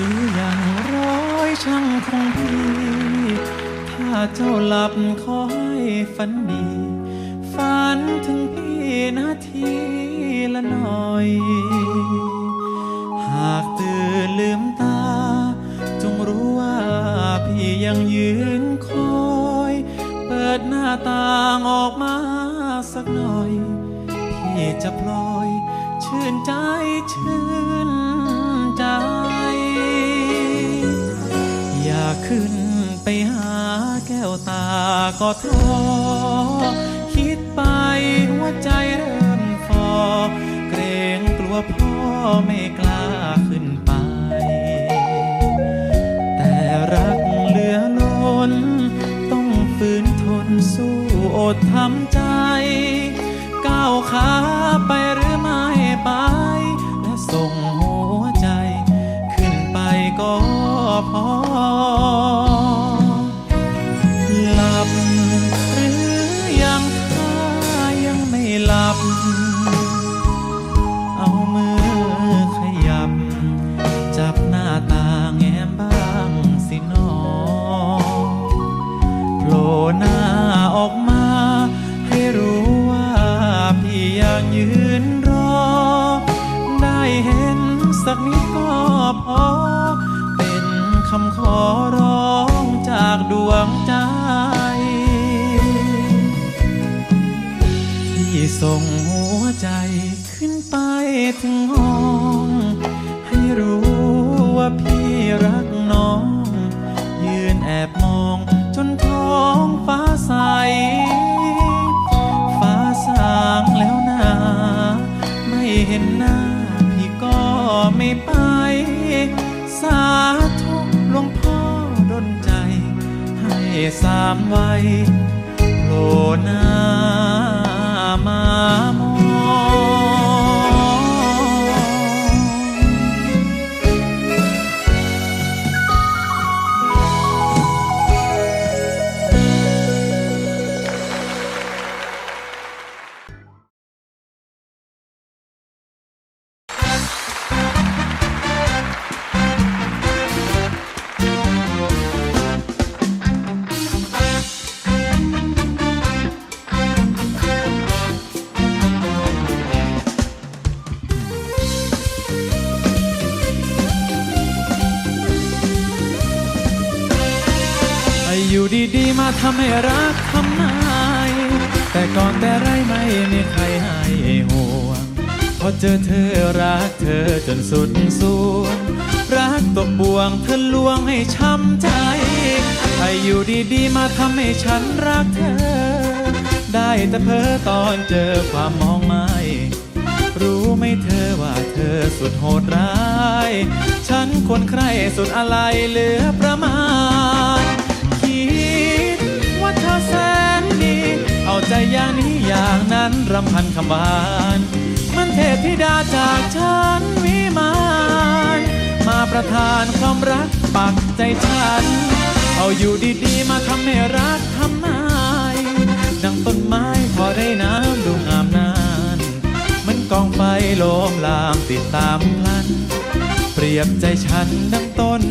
ือย่างร้อยช่างของพี่ ถ้าเจ้าหลับขอให้ฝันดี ฝันถึงพี่นาทีละหน่อย หากตื่นลืมตา จงรู้ว่าพี่ยังยืนคอย เปิดหน้าต่างออกมาสักหน่อย พี่จะปล่อยชื่นใจชื่น ก็ท้อ คำขอร้องจากดวงใจ ที่ส่งหัวใจขึ้นไปถึง สามไว้โผล่หน้ามา อยู่ดีๆ มาทำให้รักทำนายแต่ก่อนแต่ไรไม่มีใครให้ห่วงพอเจอเธอรักเธอจนสุดสวงรักตกบ่วงเธอลวงให้ช้ำใจให้อยู่ดีๆ มาทำให้ฉันรักเธอ ได้แต่เพ้อตอนเจอความมองไม่รู้ไหมเธอว่าเธอสุดโหดร้าย ฉันควรใครสุดอะไรเหลือประมาณ อาใจอย่างนี้อย่างนั้นรำพันคำหวานมันเทพธิดาจากฉันวิมานมาประทานความรักปักใจฉัน เอาอยู่ดีๆ มาทำให้รักทำนายดังต้นไม้พอได้น้ำดูงามนานมือนกองไฟโลมลามติดตามพลัน เปรียบใจฉันดังต้น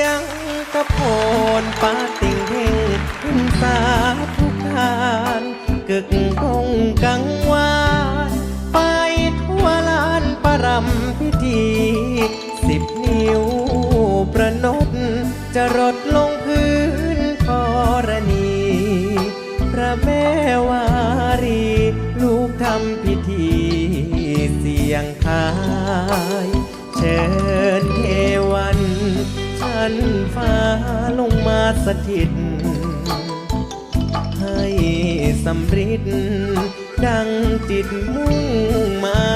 ยงตะโพนปาติงเฮงขึ้นสาทุการกึกกงกังวานไปทั่วลานประรำพิธี สิบนิ้วประนดจะรดลง ลงมาสถิต ให้สำริดดังจิตมุ่งหมา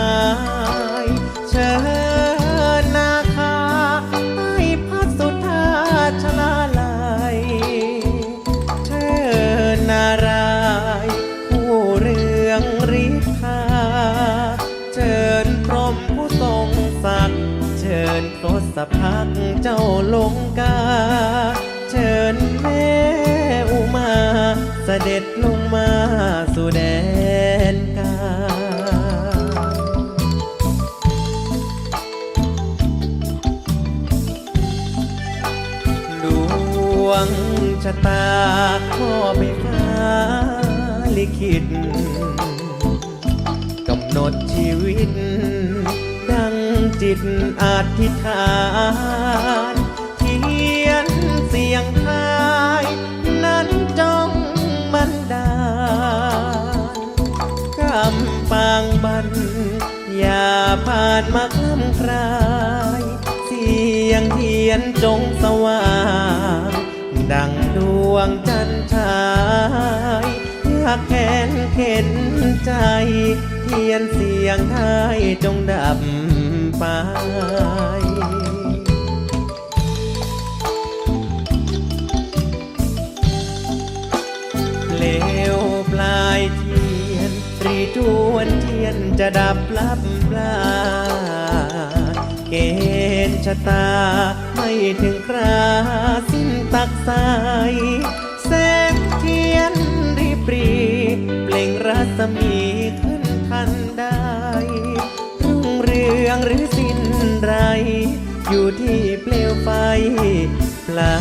ยเชิญ ด็จลงมาสู่แดนกลางดวงชะตาพ่อไม่ฟ้าลิขิตกำหนดชีวิต ดังจิตอธิษฐานเทียนเสียงทา อย่าผ่านมาคล้ำคลาย เสียงเทียนจงสว่าง ดังดวงจันทร์ฉายอยากแค้นเข็นใจ เทียนเสียงไทายจงดับไปเลวปลายเทียนตรีจวน นจะดับลับลาเกณฑ์ชะตาไม่ถึงคราสิ้นตักสายแสงเทียนรีบรีเปล่งรัศมีขึ้นทันได้รุ่งเรืองหรือสิ้นไร อยู่ที่เปลวไฟปลา